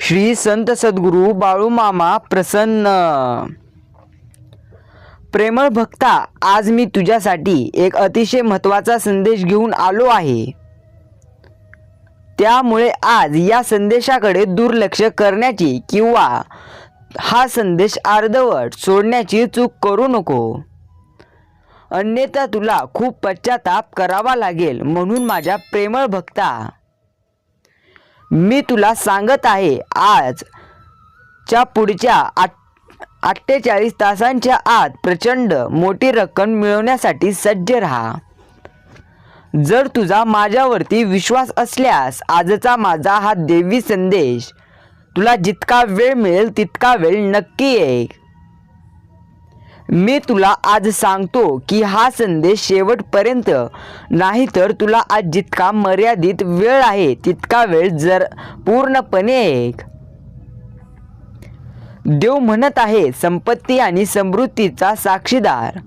श्री संत सद्गुरू बाळूमामा प्रसन्न. प्रेमळ भक्ता आज मी तुझ्यासाठी एक अतिशय महत्त्वाचा संदेश घेऊन आलो आहे. त्यामुळे आज या संदेशाकडे दुर्लक्ष करण्याची किंवा हा संदेश अर्धवट सोडण्याची चूक करू नको. अन्यथा तुला खूप पश्चाताप करावा लागेल म्हणून माझ्या प्रेमळ भक्ता मी तुला सांगत आहे आज च्या पुढच्या आठ अठ्ठेचाळीस तासांच्या आत प्रचंड मोठी रक्कम मिळवण्यासाठी सज्ज राहा. जर तुझा माझ्यावरती विश्वास असल्यास आजचा माझा हा देवी संदेश तुला जितका वेळ मिळेल तितका वेळ नक्की येईल मी तुला आज सांगतो की हा संदेश शेवटपर्यंत नाही तर तुला आज जितका मर्यादित वेळ आहे तितका वेळ जर पूर्णपणे एक. देव म्हणत आहे संपत्ती आणि समृद्धीचा साक्षीदार.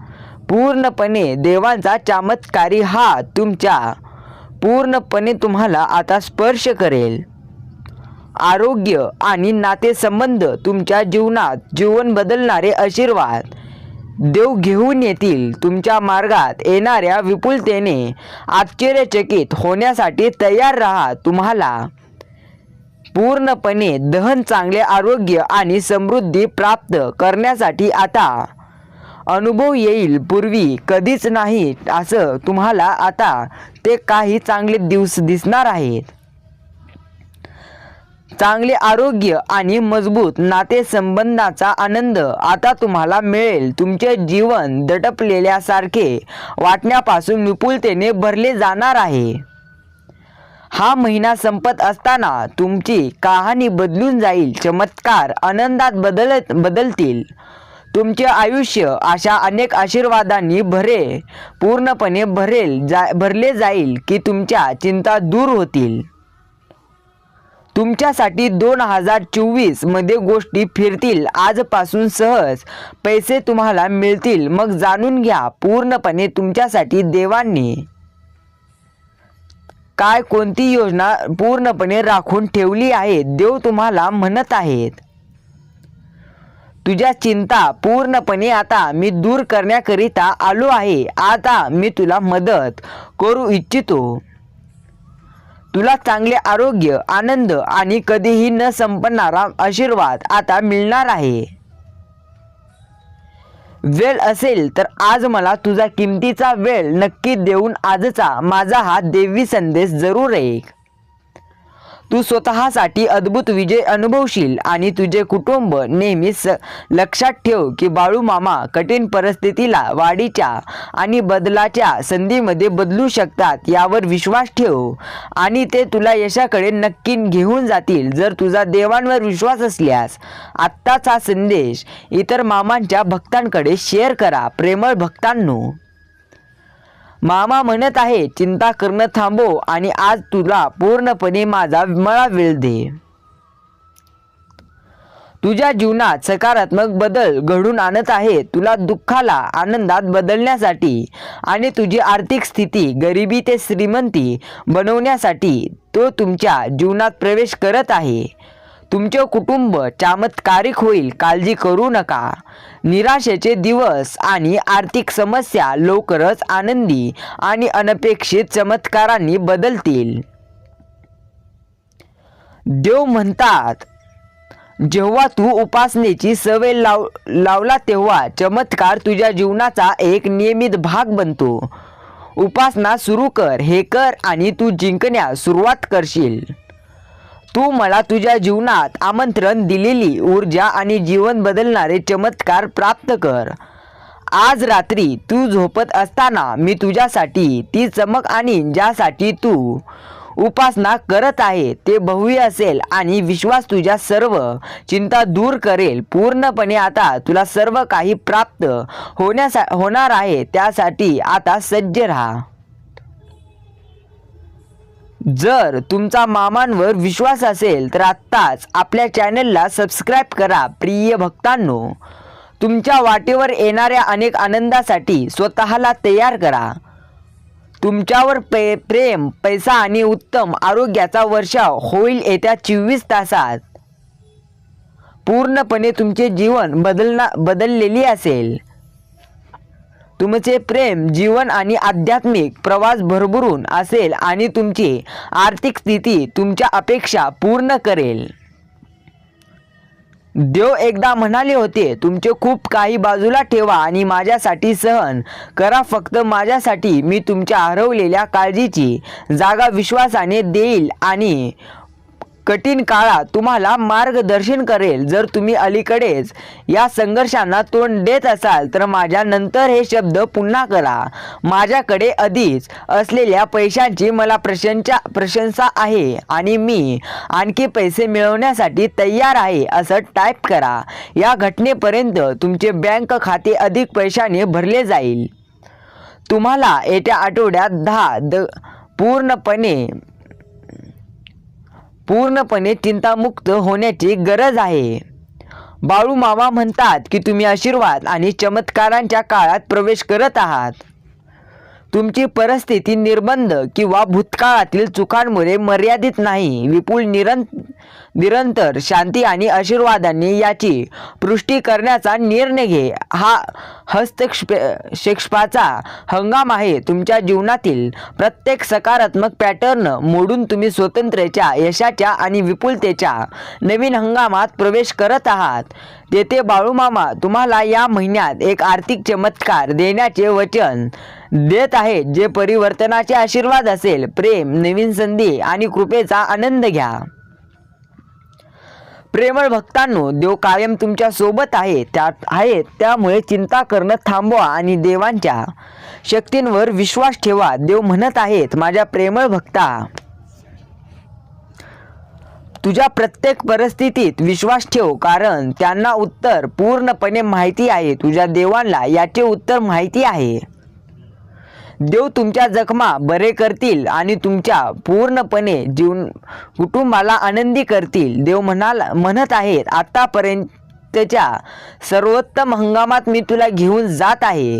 पूर्णपणे देवांचा चमत्कारी हा तुमच्या पूर्णपणे तुम्हाला आता स्पर्श करेल. आरोग्य आणि नातेसंबंध तुमच्या जीवनात जीवन बदलणारे आशीर्वाद. देव घेऊन येतील. तुमच्या मार्गात येणाऱ्या विपुलतेने आश्चर्यचकित होण्यासाठी तयार राहा तुम्हाला. पूर्णपणे दहन चांगले आरोग्य आणि समृद्धी प्राप्त करण्यासाठी आता अनुभव येईल. पूर्वी कधीच नाही असं तुम्हाला आता ते काही चांगले दिवस दिसणार आहेत. चांगले आरोग्य आणि मजबूत नातेसंबंधाचा आनंद आता तुम्हाला मिळेल. तुमचे जीवन दटपलेल्यासारखे वाटण्यापासून विपुलतेने भरले जाणार आहे. हा महिना संपत असताना तुमची कहाणी बदलून जाईल चमत्कार आनंदात बदलत बदलतील. तुमचे आयुष्य अशा अनेक आशीर्वादांनी भरे पूर्णपणे भरेल जा भरले जाईल की तुमच्या चिंता दूर होतील. तुमच्यासाठी दोन हजार चोवीसमध्ये गोष्टी फिरतील आजपासून सहज. पैसे तुम्हाला मिळतील. मग जाणून घ्या पूर्णपणे तुमच्यासाठी देवांनी. काय कोणती योजना पूर्णपणे राखून ठेवली आहे देव तुम्हाला म्हणत आहेत. तुझ्या चिंता पूर्णपणे आता मी दूर करण्याकरिता आलो आहे. आता मी तुला मदत करू इच्छितो. तुला चांगले आरोग्य आनंद आणि कधीही न संपणारा आशीर्वाद आता मिळणार आहे. वेळ असेल तर आज मला तुझा किमतीचा वेळ नक्की देऊन आजचा माझा हा देवी संदेश जरूर ऐक. तू स्वतःसाठी अद्भुत विजय अनुभवशील आणि तुझे कुटुंब नेहमी स लक्षात ठेव की बाळू मामा कठीण परिस्थितीला वाढीच्या आणि बदलाच्या संधीमध्ये बदलू शकतात यावर विश्वास ठेव. आणि ते तुला यशाकडे नक्की घेऊन जातील जर तुझा देवांवर विश्वास असल्यास. आत्ताच हा संदेश इतर मामांच्या भक्तांकडे शेअर करा प्रेमळ भक्तांनो. मामा म्हणत आहे चिंता करणं थांबव आणि आज तुला पूर्णपणे माझा मला वेळ दे. तुझ्या जीवनात सकारात्मक बदल घडून आणत आहे. तुला दुःखाला आनंदात बदलण्यासाठी आणि तुझी आर्थिक स्थिती गरिबी ते श्रीमंती बनवण्यासाठी तो तुमच्या जीवनात प्रवेश करत आहे. तुमचे कुटुंब चमत्कारिक होईल काळजी करू नका. निराशेचे दिवस आणि आर्थिक समस्या लवकरच आनंदी आणि अनपेक्षित चमत्कारांनी बदलतील. देव म्हणतात जेव्हा तू उपासनेची सवय लाव लावला तेव्हा चमत्कार तुझ्या जीवनाचा एक नियमित भाग बनतो. उपासना सुरू कर हे कर आणि तू जिंकण्यास सुरुवात करशील. तू मला तुझ्या जीवनात आमंत्रण दिलेली ऊर्जा आणि जीवन बदलणारे चमत्कार प्राप्त कर. आज रात्री तू झोपत असताना मी तुझ्यासाठी ती चमक आणि ज्यासाठी तू उपासना करत आहे ते भव्य असेल आणि विश्वास तुझ्या सर्व चिंता दूर करेल. पूर्णपणे आता तुला सर्व काही प्राप्त होण्यासा होणार आहे त्यासाठी आता सज्ज राहा. जर तुमचा मामांवर विश्वास असेल तर आत्ताच आपल्या चॅनलला सबस्क्राईब करा प्रिय भक्तांनो. तुमच्या वाटेवर येणाऱ्या अनेक आनंदासाठी स्वतःला तयार करा. तुमच्यावर पे प्रेम पैसा आणि उत्तम आरोग्याचा वर्षाव होईल येत्या चोवीस तासात. पूर्णपणे तुमचे जीवन बदलना बदललेली असेल. तुमचे प्रेम जीवन आणि आध्यात्मिक प्रवास भरभरून असेल आणि तुमची आर्थिक स्थिती तुमच्या अपेक्षा पूर्ण करेल. देव एकदा म्हणाले होते तुमचे खूप काही बाजूला ठेवा आणि माझ्यासाठी सहन करा. फक्त माझ्यासाठी मी तुमच्या हरवलेल्या काळजीची जागा विश्वासाने देईल आणि कठीण काळात तुम्हाला मार्गदर्शन करेल. जर तुम्ही अलीकडेच या संघर्षांना तोंड देत असाल तर माझ्या नंतर हे शब्द पुन्हा करा. माझ्याकडे आधीच असलेल्या पैशांची मला प्रशंसा प्रशंसा आहे आणि मी आणखी पैसे मिळवण्यासाठी तयार आहे असं टाईप करा. या घटनेपर्यंत तुमचे बँक खाते अधिक पैशाने भरले जाईल. तुम्हाला येत्या आठवड्यात दहा द पूर्णपणे पूर्णपणे चिंतामुक्त होण्याची गरज आहे. बाळू मामा म्हणतात की तुम्ही आशीर्वाद आणि चमत्कारांच्या काळात प्रवेश करत आहात. तुमची परिस्थिती निर्बंध किंवा भूतकाळातील चुकांमुळे मर्यादित नाही. विपुल निरं निरंतर शांती आणि आशीर्वादांनी याची पुष्टी करण्याचा निर्णय घे. हा हस्तक्षेप क्षेपाचा हंगाम आहे तुमच्या जीवनातील प्रत्येक सकारात्मक पॅटर्न मोडून तुम्ही स्वतंत्र्याच्या यशाच्या आणि विपुलतेच्या नवीन हंगामात प्रवेश करत आहात. तेथे बाळूमामा तुम्हाला या महिन्यात एक आर्थिक चमत्कार देण्याचे वचन देत आहे जे परिवर्तनाचे आशीर्वाद असेल. प्रेम नवीन संधी आणि कृपेचा आनंद घ्या. प्रेमळ भक्तांनो देव कायम तुमच्यासोबत आहे. त्यात आहेत त्यामुळे चिंता करणं थांबवा आणि देवांच्या शक्तींवर विश्वास ठेवा. देव म्हणत आहेत माझ्या प्रेमळ भक्ता तुझ्या प्रत्येक परिस्थितीत विश्वास ठेव कारण त्यांना उत्तर पूर्णपणे माहिती आहे. तुझ्या देवांना याचे उत्तर माहिती आहे. देव तुमच्या जखमा बरे करतील आणि तुमच्या पूर्णपणे जीवन कुटुंबाला आनंदी करतील. देव म्हणाला म्हणत आहेत आतापर्यंतच्या सर्वोत्तम हंगामात मी तुला घेऊन जात आहे.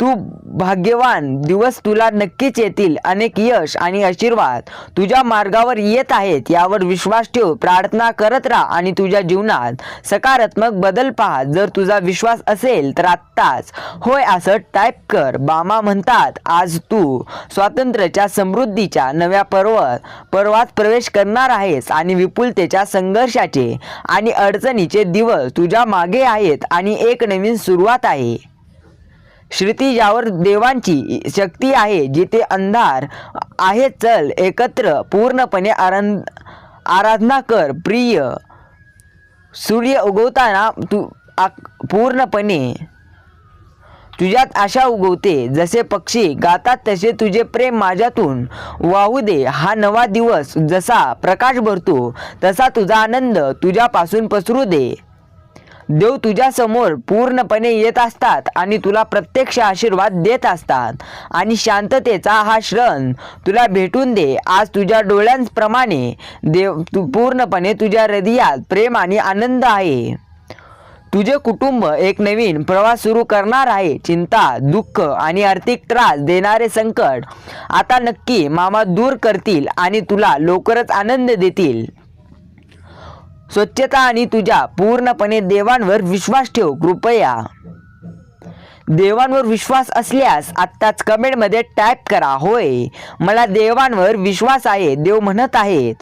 तू भाग्यवान. दिवस तुला नक्कीच येतील. अनेक यश आणि आशीर्वाद. तुझ्या मार्गावर येत आहेत. यावर विश्वास ठेव. प्रार्थना करत राहा आणि तुझ्या जीवनात सकारात्मक बदल पहा. जर तुझा विश्वास असेल तर आत्ताच. होय असं टाईप कर. बामा म्हणतात आज तू स्वातंत्र्याच्या समृद्धीच्या नव्या पर्वत पर्वात प्रवेश करणार आहेस आणि विपुलतेच्या संघर्षाचे आणि अडचणीचे दिवस तुझ्या मागे आहेत आणि एक नवीन सुरुवात आहे. श्रुती ज्यावर देवांची शक्ती आहे जिथे अंधार आहे चल एकत्र पूर्णपणे आरंद आराधना कर प्रिय. सूर्य उगवताना तू आक पूर्णपणे. तुझ्यात आशा उगवते जसे पक्षी गातात तसे तुझे प्रेम माझ्यातून वाहू दे. हा नवा दिवस जसा प्रकाश भरतो तसा तुझा आनंद तुझ्यापासून पसरू दे. देव तुझ्यासमोर पूर्णपणे येत असतात आणि तुला प्रत्यक्ष आशीर्वाद देत असतात. आणि शांततेचा हा श्रण तुला भेटून दे. आज तुझ्या डोळ्यांप्रमाणे देव तू पूर्णपणे तुझ्या हृदयात प्रेम आणि आनंद आहे. तुझे कुटुंब एक नवीन प्रवास सुरू करणार आहे. चिंता दुःख आणि आर्थिक त्रास देणारे संकट आता नक्की मामा दूर करतील आणि तुला लवकरच आनंद देतील. स्वच्छता आणि तुझ्या पूर्णपणे देवांवर विश्वास ठेव कृपया. देवांवर विश्वास असल्यास आत्ताच कमेंटमध्ये टाईप करा होय. मला देवांवर विश्वास आहे देव म्हणत आहेत.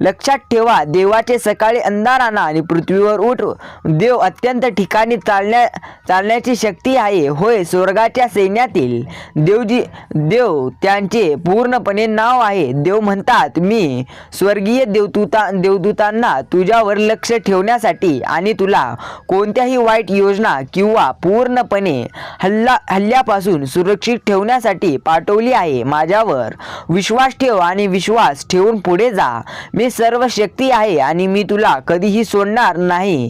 लक्षात ठेवा देवाचे सकाळी अंधार आणा आणि पृथ्वीवर उठ. देव अत्यंत ठिकाणी चालण्या चालण्याची शक्ती आहे. होय स्वर्गाच्या सैन्यातील देवजी देव त्यांचे पूर्णपणे नाव आहे. देव म्हणतात मी स्वर्गीय देवदूता देवदूतांना तुझ्यावर लक्ष ठेवण्यासाठी आणि तुला कोणत्याही वाईट योजना किंवा पूर्णपणे हल्ला हल्ल्यापासून सुरक्षित ठेवण्यासाठी पाठवली आहे. माझ्यावर विश्वास ठेव आणि विश्वास ठेवून पुढे जा. मी सर्व शक्ती आहे आणि मी तुला कधीही सोडणार नाही.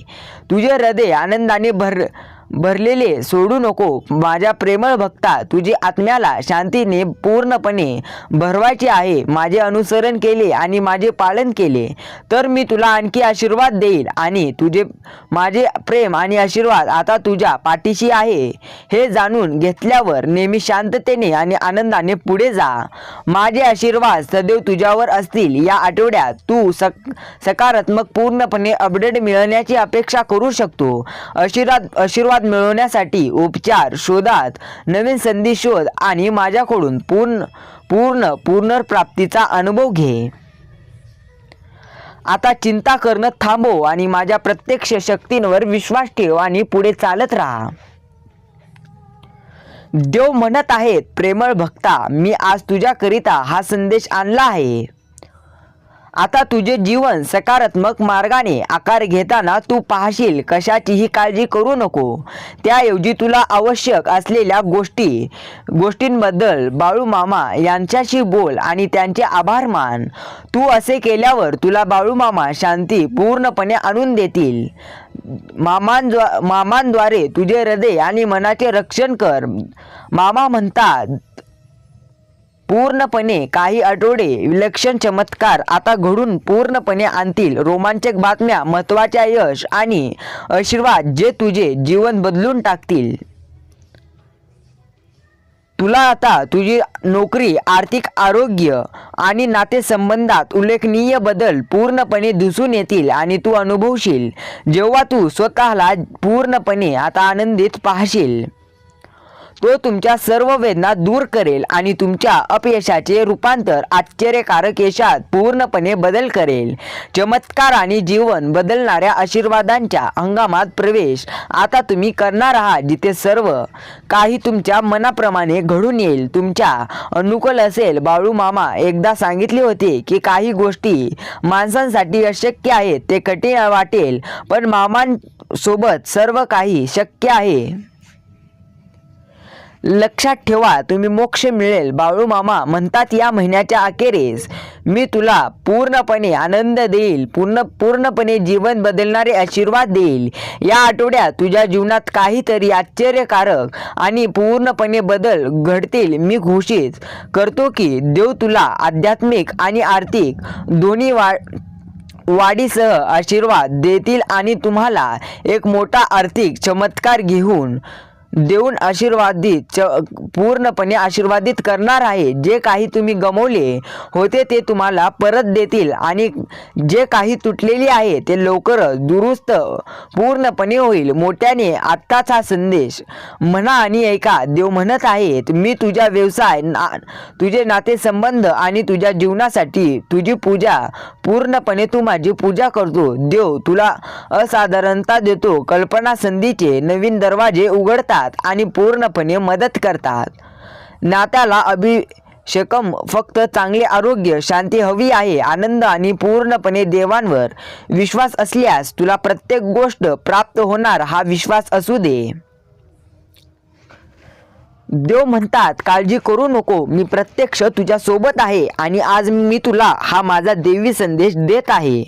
तुझे हृदय आनंदाने भर भरलेले सोडू नको. माझ्या प्रेमळ भक्ता तुझी आत्म्याला शांतीने पूर्णपणे भरवायचे आहे. माझे अनुसरण केले आणि माझे पालन केले. तर मी तुला आणखी आशीर्वाद देईल आणि तुझे माझे प्रेम आणि आशीर्वाद आता तुझ्या पाठीशी आहे. हे जाणून घेतल्यावर नेहमी शांततेने आणि आनंदाने पुढे जा. माझे आशीर्वाद सदैव तुझ्यावर असतील. या आठवड्यात तू सक सकारात्मक पूर्णपणे अपडेट मिळवण्याची अपेक्षा करू शकतो. आशीर्वाद आशीर्वाद मिळवण्यासाठी उपचार शोधात नवीन संधी शोध आणि माझ्याकडून पूर्ण पूर्ण पुनर्प्राप्तीचा अनुभव घे. आता चिंता करणं थांबव आणि माझ्या प्रत्यक्ष शक्तींवर विश्वास ठेव आणि पुढे चालत राहा. देव म्हणत आहेत प्रेमळ भक्ता मी आज तुझ्याकरिता हा संदेश आणला आहे. आता तुझे जीवन सकारात्मक मार्गाने आकार घेताना तू पाहशील कशाचीही काळजी करू नको. त्याऐवजी तुला आवश्यक असलेल्या गोष्टी गोष्टींबद्दल बाळू मामा यांच्याशी बोल आणि त्यांचे आभार मान. तू असे केल्यावर तुला बाळू मामा शांती पूर्णपणे आणून देतील. मामांद्वा मामांद्वारे तुझे हृदय आणि मनाचे रक्षण कर. मामा म्हणतात पूर्णपणे काही आठवडे विलक्षण चमत्कार आता घडून पूर्णपणे आणतील. रोमांचक बातम्या महत्त्वाच्या यश आणि आशीर्वाद जे तुझे जीवन बदलून टाकतील. तुला आता तुझी नोकरी आर्थिक आरोग्य आणि नातेसंबंधात उल्लेखनीय बदल पूर्णपणे दिसून येतील आणि तू अनुभवशील. जेव्हा तू स्वतःला पूर्णपणे आता आनंदित पाहशील. तो तुमच्या सर्व वेदना दूर करेल आणि तुमच्या अपयशाचे रूपांतर आश्चर्यकारक यशात पूर्णपणे बदल करेल. चमत्कार आणि जीवन बदलणाऱ्या आशीर्वादांच्या हंगामात प्रवेश. आता तुम्ही करणार आहात जिथे सर्व काही तुमच्या मनाप्रमाणे घडून येईल. तुमच्या अनुकूल असेल. बाळू मामा एकदा सांगितले होते की काही गोष्टी माणसांसाठी अशक्य आहेत. ते कठीण वाटेल. पण मामांसोबत सर्व काही शक्य आहे. लक्षात ठेवा तुम्ही मोक्ष मिळेल. बाळू मामा म्हणतात या महिन्याच्या अखेरीस मी तुला पूर्णपणे आनंद देईल पूर्ण पूर्णपणे जीवन बदलणारे आशीर्वाद देईल. या आठवड्यात तुझ्या जीवनात काहीतरी आश्चर्यकारक आणि पूर्णपणे बदल घडतील मी घोषित करतो की देव तुला आध्यात्मिक आणि आर्थिक दोन्ही वा वाढीसह आशीर्वाद देतील आणि तुम्हाला एक मोठा आर्थिक चमत्कार घेऊन देऊन आशीर्वादित च पूर्णपणे आशीर्वादित करणार आहे. जे काही तुम्ही गमवले होते ते तुम्हाला परत देतील. आणि जे काही तुटलेली आहे ते लवकरच दुरुस्त पूर्णपणे होईल. मोठ्याने आत्ताच हा संदेश म्हणा आणि ऐका. देव म्हणत आहेत मी तुझ्या व्यवसाय ना तुझे नातेसंबंध आणि तुझ्या जीवनासाठी तुझी पूजा पूर्णपणे तू माझी पूजा करतो. देव तुला असाधारणता देतो. कल्पना संधीचे नवीन दरवाजे उघडतात आणि पूर्णपणे मदत करतात. नात्याला अभिषेकम फक्त चांगले आरोग्य शांती हवी आहे आनंद आणि पूर्णपणे देवांवर विश्वास असल्यास तुला प्रत्येक गोष्ट प्राप्त होणार हा विश्वास असू दे. देव म्हणतात काळजी करू नको मी प्रत्यक्ष तुझ्या सोबत आहे आणि आज मी तुला हा माझा देवी संदेश देत आहे.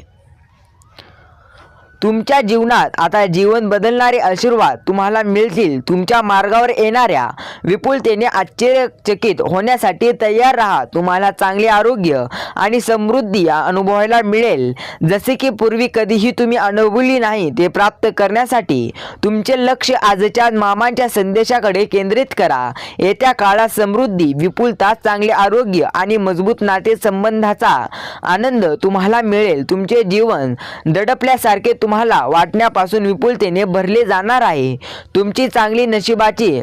तुमच्या जीवनात आता जीवन बदलणारे आशीर्वाद तुम्हाला मिळतील. तुमच्या मार्गावर येणाऱ्या विपुलतेने आश्चर्यचकित होण्यासाठी तयार राहा. तुम्हाला चांगले आरोग्य आणि समृद्धी अनुभवायला मिळेल. जसे की पूर्वी कधीही तुम्ही अनुभवली नाही ते प्राप्त करण्यासाठी तुमचे लक्ष आजच्या मामांच्या संदेशाकडे केंद्रित करा. येत्या काळात समृद्धी विपुलता चांगले आरोग्य आणि मजबूत नातेसंबंधाचा आनंद तुम्हाला मिळेल. तुमचे जीवन दडपल्यासारखे तुम्हाला वाटण्यापासून विपुलतेने भरले जाणार आहे. तुमची चांगली नशिबाची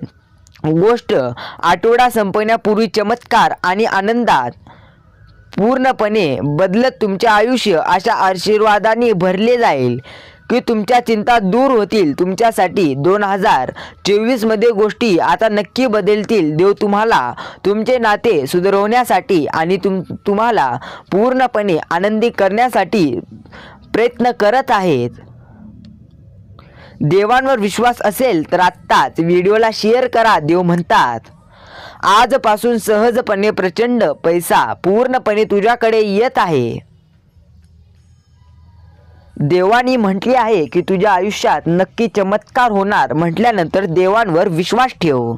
गोष्ट आठवडा संपण्यापूर्वी चमत्कार आणि आनंदात पूर्णपणे बदलत तुमचे आयुष्य अशा आशीर्वादाने भरले जाईल की तुमच्या चिंता दूर होतील. तुमच्यासाठी दोन हजार चोवीसमध्ये गोष्टी आता नक्की बदलतील. देव तुम्हाला तुमचे नाते सुधारवण्यासाठी आणि तुम तुम्हाला पूर्णपणे आनंदी करण्यासाठी प्रयत्न करत आहेत. देवांवर विश्वास असेल तर आत्ताच व्हिडिओला शेअर करा देव म्हणतात. आजपासून सहजपणे प्रचंड पैसा पूर्णपणे तुझ्याकडे येत आहे. देवानी म्हटले आहे की तुझ्या आयुष्यात नक्की चमत्कार होणार म्हटल्यानंतर देवांवर विश्वास ठेव.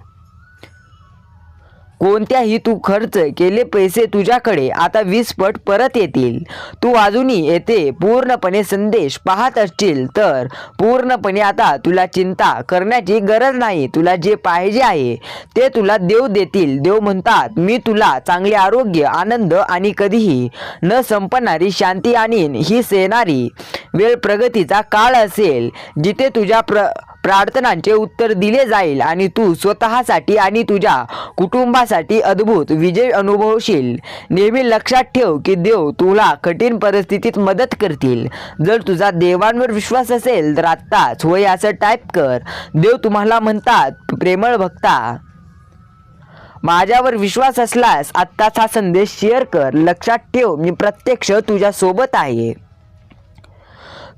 कोणत्याही तू खर्च केले पैसे तुझ्याकडे आता वीस पट परत येतील. तू अजूनही येथे पूर्णपणे संदेश पाहत असशील तर पूर्णपणे आता तुला चिंता करण्याची गरज नाही. तुला जे पाहिजे आहे ते तुला देव देतील. देव म्हणतात मी तुला चांगले आरोग्य आनंद आणि कधीही न संपणारी शांती आणीन. ही सेनारी वेळ प्रगतीचा काळ असेल जिथे तुझ्या प्र प्रार्थनांचे उत्तर दिले जाईल आणि तू स्वतःसाठी आणि तुझ्या कुटुंबासाठी अद्भुत विजय अनुभवशील. नेहमी लक्षात ठेव की देव तुला कठीण परिस्थितीत मदत करतील. जर तुझा देवांवर विश्वास असेल तर आत्ताच होय असं टाईप कर. देव तुम्हाला म्हणतात प्रेमळ भक्ता माझ्यावर विश्वास असल्यास आत्ताच हा संदेश शेअर कर. लक्षात ठेव मी प्रत्यक्ष तुझ्यासोबत आहे.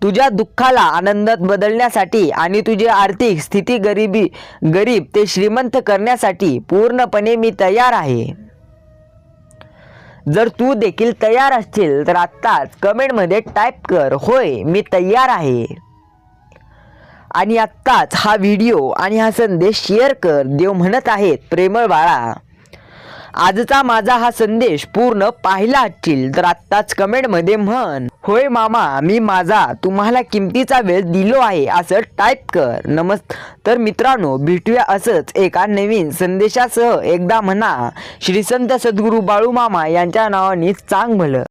तुझ्या दुःखाला आनंदात बदलण्यासाठी आणि तुझी आर्थिक स्थिती गरिबी गरीब ते श्रीमंत करण्यासाठी पूर्णपणे मी तयार आहे. जर तू देखील तयार असशील तर आत्ताच कमेंटमध्ये टाईप कर होय मी तयार आहे. आणि आत्ताच हा व्हिडिओ आणि हा संदेश शेअर कर देव म्हणत आहेत प्रेमळ बाळा. आजचा माझा हा संदेश पूर्ण पाहिला असतील तर आत्ताच कमेंटमध्ये म्हण. होय मामा मी माझा तुम्हाला किमतीचा वेळ दिलो आहे असं टाईप कर. नमस् तर मित्रांनो भेटूया असंच एका नवीन संदेशासह. एकदा म्हणा श्रीसंत सद्गुरू बाळू मामा यांच्या नावाने चांग भलं